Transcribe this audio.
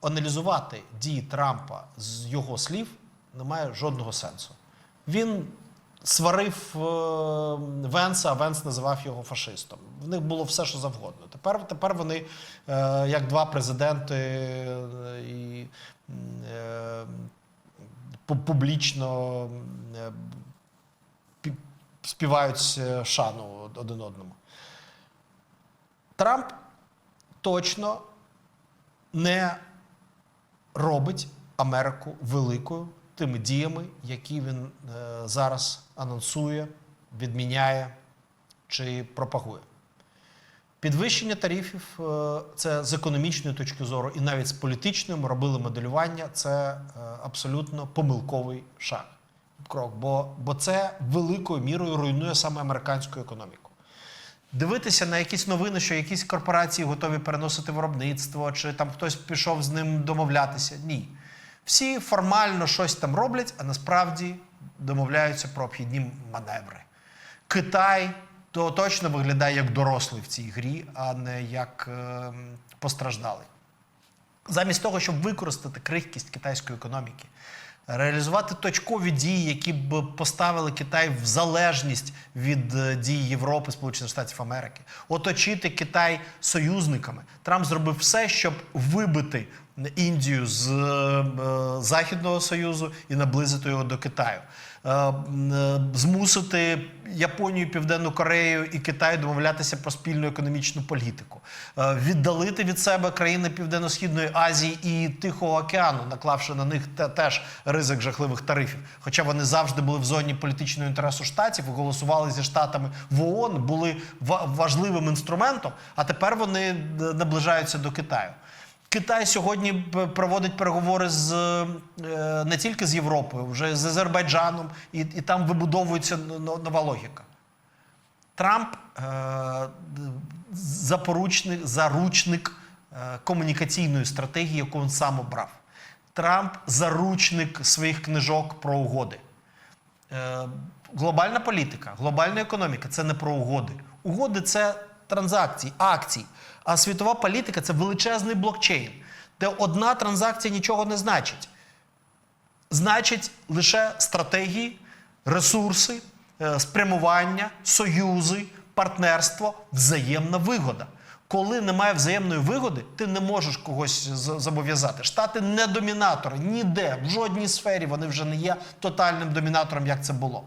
аналізувати дії Трампа з його слів немає жодного сенсу. Він сварив е, Венса, а Венс називав його фашистом. В них було все, що завгодно. Тепер, тепер вони, е, як два президенти, е, і публічно співають шану один одному. Трамп точно не робить Америку великою тими діями, які він е, зараз анонсує, відміняє чи пропагує. Підвищення тарифів е, це з економічної точки зору, і навіть з політичної ми робили моделювання. Це е, абсолютно помилковий шаг. Крок, бо, бо це великою мірою руйнує саме американську економіку. Дивитися на якісь новини, що якісь корпорації готові переносити виробництво, чи там хтось пішов з ним домовлятися. Ні. Всі формально щось там роблять, а насправді домовляються про обхідні маневри. Китай то точно виглядає як дорослий в цій грі, а не як е, постраждалий. Замість того, щоб використати крихкість китайської економіки, реалізувати точкові дії, які б поставили Китай в залежність від е, дій Європи, Сполучених Штатів Америки, оточити Китай союзниками. Трамп зробив все, щоб вибити Індію з е, е, Західного Союзу і наблизити його до Китаю. Змусити Японію, Південну Корею і Китай домовлятися про спільну економічну політику, віддалити від себе країни Південно-Східної Азії і Тихого океану, наклавши на них те- теж ризик жахливих тарифів. Хоча вони завжди були в зоні політичного інтересу штатів голосували зі штатами в ООН, були важливим інструментом, а тепер вони наближаються до Китаю. Китай сьогодні проводить переговори з е, не тільки з Європою, вже з Азербайджаном, і, і там вибудовується нова логіка. Трамп е, запоручник, заручник е, комунікаційної стратегії, яку він сам обрав. Трамп заручник своїх книжок про угоди. Е, глобальна політика, глобальна економіка це не про угоди. Угоди це транзакції, акції. А світова політика це величезний блокчейн, де одна транзакція нічого не значить. Значить лише стратегії, ресурси, е, спрямування, союзи, партнерство, взаємна вигода. Коли немає взаємної вигоди, ти не можеш когось зобов'язати. Штати не домінатори ніде, в жодній сфері вони вже не є тотальним домінатором, як це було.